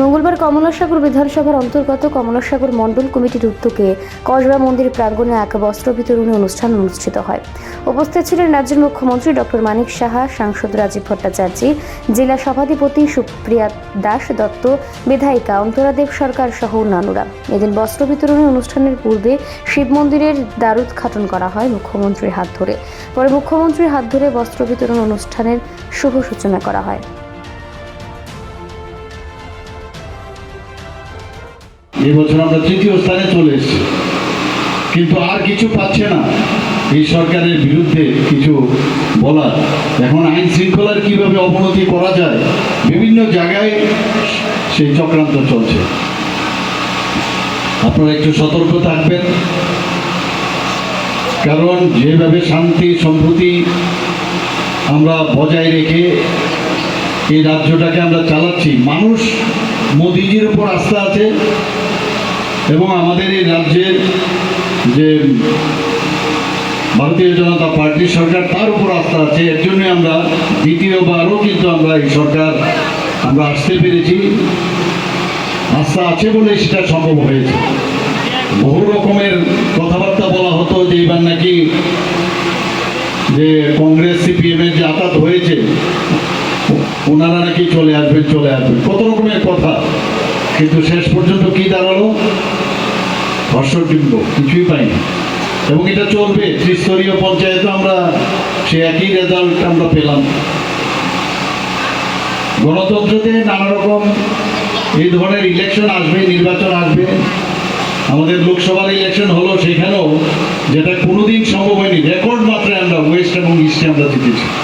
মঙ্গলবার কমলাসাগর বিধানসভার অন্তর্গত কমলাসাগর মণ্ডল কমিটির উদ্যোগে কসবা মন্দির প্রাঙ্গণে এক বস্ত্র বিতরণী অনুষ্ঠান অনুষ্ঠিত হয়। উপস্থিত ছিলেন রাজ্যের মুখ্যমন্ত্রী ডক্টর মানিক সাহা, সাংসদ রাজীব ভট্টাচার্য, জেলা সভাধিপতি সুপ্রিয়া দাস দত্ত, বিধায়িকা অন্তরা দেব সরকার সহ অন্যান্যরা। এদিন বস্ত্র বিতরণী অনুষ্ঠানের পূর্বে শিব মন্দিরের দ্বারুদ্ঘাটন করা হয় মুখ্যমন্ত্রীর হাত ধরে। পরে মুখ্যমন্ত্রীর হাত ধরে বস্ত্র বিতরণ অনুষ্ঠানের শুভ সূচনা করা হয়। এই বছর আমরা তৃতীয় স্থানে চলে এসেছি। কিন্তু আর কিছু পাচ্ছে না। এই সরকারের বিরুদ্ধে কিছু বলার। এখন আইন শৃঙ্খলার কীভাবে অবনতি করা যায়, বিভিন্ন জায়গায় সেই চক্রান্ত চলছে। আপনারা একটু সতর্ক থাকবেন। কারণ যেভাবে শান্তি সম্প্রতি আমরা বজায় রেখে এই রাজ্যটাকে আমরা চালাচ্ছি, মানুষ মোদিজির উপর আস্থা আছে এবং আমাদের এই রাজ্যের যে ভারতীয় জনতা পার্টি সরকার, তার উপর আস্থা আছে। এর জন্য আমরা দ্বিতীয়বারও কিন্তু আমরা এই সরকার, আমরা আসতে পেরেছি। আস্থা আছে বলে সেটা সম্ভব হয়েছে। বহু রকমের কথাবার্তা বলা হতো যে এবার নাকি যে কংগ্রেস, সিপিএম এর যে আঘাত হয়েছে, ওনারা নাকি চলে আসবেন চলে আসবেন। কত রকমের কথা। কিন্তু শেষ পর্যন্ত কি দাঁড়াল? হর্ষডিম্ব কিছুই পাইনি। এবং এটা চলবে, ত্রিস্তরীয় পঞ্চায়েতে আমরা সে একই রেজাল্ট আমরা পেলাম। গণতন্ত্রতে নানা রকম এই ধরনের ইলেকশন আসবে, নির্বাচন আসবে। আমাদের লোকসভার ইলেকশন হলো সেখানেও যেটা কোনোদিন সম্ভব হয়নি। রেকর্ড মাত্রায় আমরা ওয়েস্ট এবং ইস্টে আমরা জিতেছি।